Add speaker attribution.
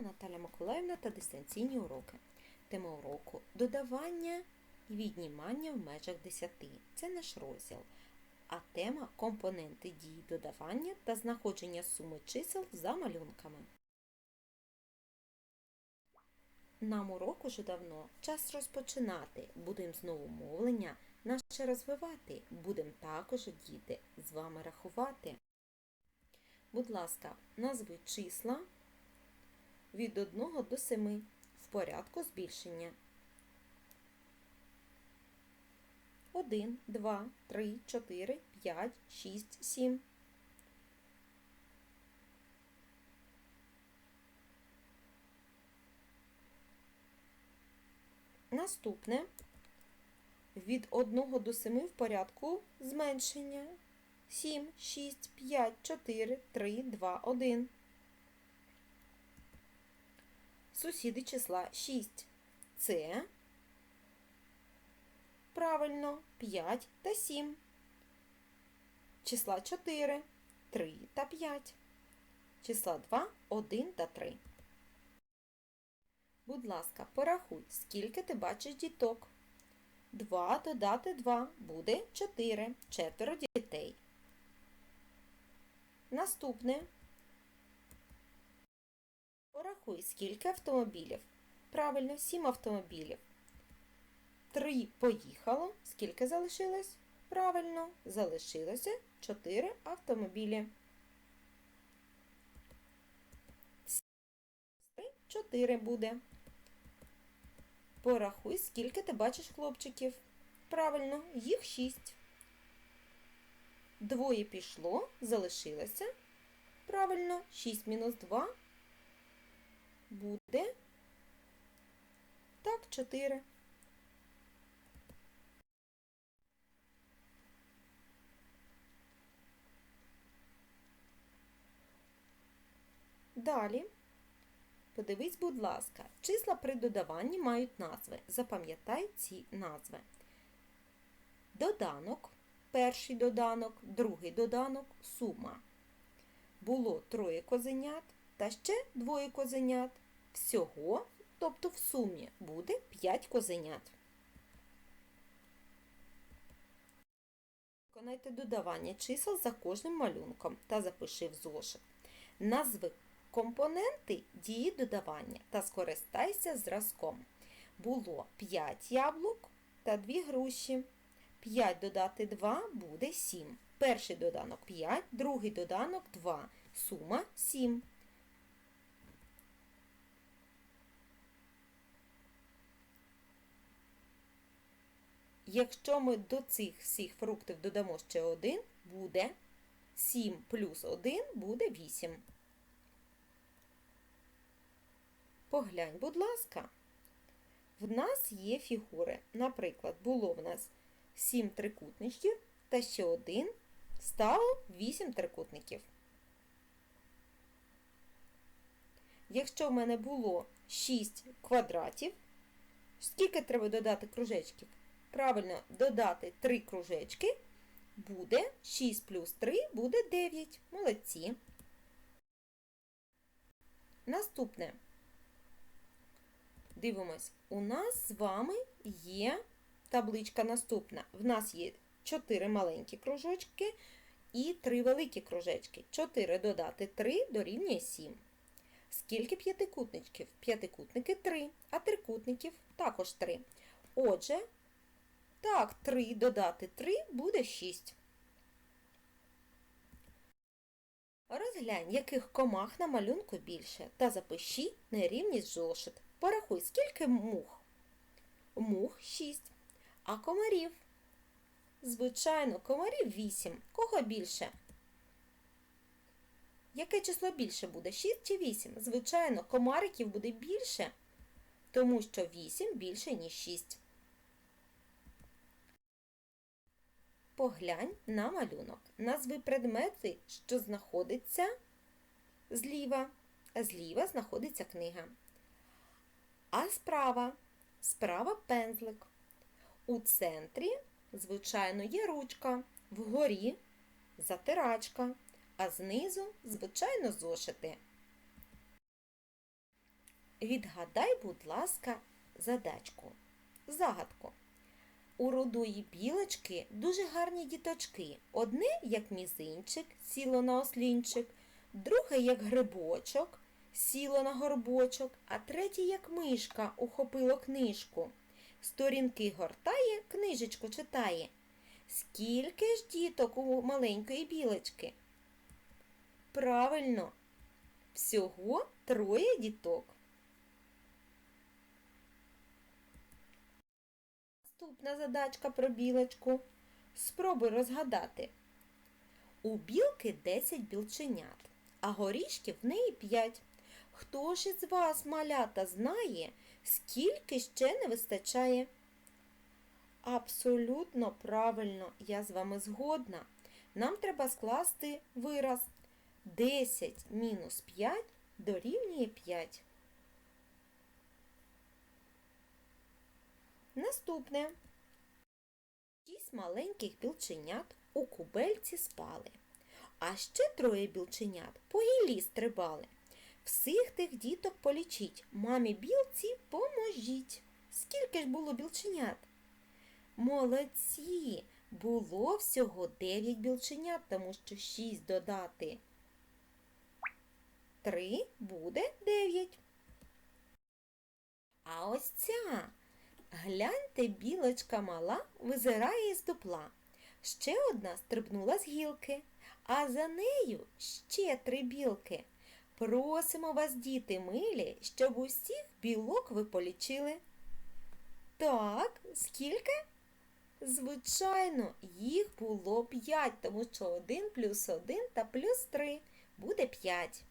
Speaker 1: вами Наталя Миколаївна та дистанційні уроки. Тема уроку додавання і віднімання в межах 10. Це наш розділ. А тема компоненти дії додавання та знаходження суми чисел за малюнками. Нам урок уже давно. Час розпочинати. Будемо знову мовлення наше розвивати. Будемо також, діти, з вами рахувати. Будь ласка, назви числа від 1 до 7 в порядку збільшення. 1, 2, 3, 4, 5, 6, 7. Наступне від 1 до 7 в порядку зменшення. 7, 6, 5, 4, 3, 2, 1. Сусіди числа 6. Це правильно 5 та 7. Числа 4, 3 та 5. Числа 2, 1 та 3. Будь ласка, порахуй, скільки ти бачиш діток. 2 додати 2 буде 4. Четверо дітей. Наступне. Порахуй, скільки автомобілів. Правильно, 7 автомобілів. 3 поїхало. Скільки залишилось? Правильно, залишилося 4 автомобілі. 4 буде. Порахуй, скільки ти бачиш хлопчиків. Правильно, їх 6. Двоє пішло, залишилося. Правильно, 6 мінус 2 буде. Так, 4. Далі. Подивись, будь ласка, числа при додаванні мають назви. Запам'ятай ці назви. Доданок, перший доданок, другий доданок, сума. Було троє козенят та ще двоє козенят. Всього, тобто в сумі, буде 5 козенят. Виконайте додавання чисел за кожним малюнком та запиши в зошит. Назви компоненти дії додавання та скористайся зразком. Було 5 яблук та 2 груші. 5 додати 2 буде 7. Перший доданок 5, другий доданок 2. Сума 7. Якщо ми до цих всіх фруктів додамо ще 1, буде 7 плюс 1 буде 8. Поглянь, будь ласка, в нас є фігури. Наприклад, було в нас 7 трикутничків та ще один стало 8 трикутників. Якщо в мене було 6 квадратів, скільки треба додати кружечків? Правильно, додати 3 кружечки буде 6 плюс 3 буде 9. Молодці. Наступне. Дивимось, у нас з вами є табличка наступна. В нас є 4 маленькі кружочки і 3 великі кружечки. 4 додати 3 дорівнює 7. Скільки п'ятикутничків? П'ятикутники 3, а трикутників також 3. Отже, так, 3 додати 3 буде 6. Розглянь, яких комах на малюнку більше, та запиши нерівність зошит. Порахуй, скільки мух? Мух 6. А комарів? Звичайно, комарів 8. Кого більше? Яке число більше буде? 6 чи 8? Звичайно, комариків буде більше, тому що 8 більше, ніж 6. Поглянь на малюнок. Назви предмети, що знаходиться зліва. Зліва знаходиться книга. А справа справа пензлик. У центрі, звичайно, є ручка, вгорі затирачка, а знизу, звичайно, зошити. Відгадай, будь ласка, задачку. Загадку. У рудої білочки дуже гарні діточки. Одне, як мізинчик, сіло на ослінчик, друге, як грибочок, сіло на горбочок, а третє, як мишка, ухопило книжку. Сторінки гортає, книжечку читає. Скільки ж діток у маленької білочки? Правильно, всього троє діток. Наступна задачка про білочку. Спробуй розгадати. У білки 10 білченят, а горішків в неї 5. Хто ж із вас, малята, знає, скільки ще не вистачає? Абсолютно правильно, я з вами згодна. Нам треба скласти вираз 10 мінус 5 дорівнює 5. Наступне. Шість маленьких білченят у кубельці спали, а ще троє білченят по гіллі стрибали. Всіх тих діток полічіть, мамі білці поможіть. Скільки ж було білченят? Молодці! Було всього 9 білченят, тому що 6 додати 3 буде 9. А ось ця. Гляньте, білочка мала визирає із дупла. Ще одна стрибнула з гілки, а за нею ще три білки. Просимо вас, діти милі, щоб усіх білок ви полічили. Так, скільки? Звичайно, їх було п'ять, тому що один плюс один та плюс три буде п'ять.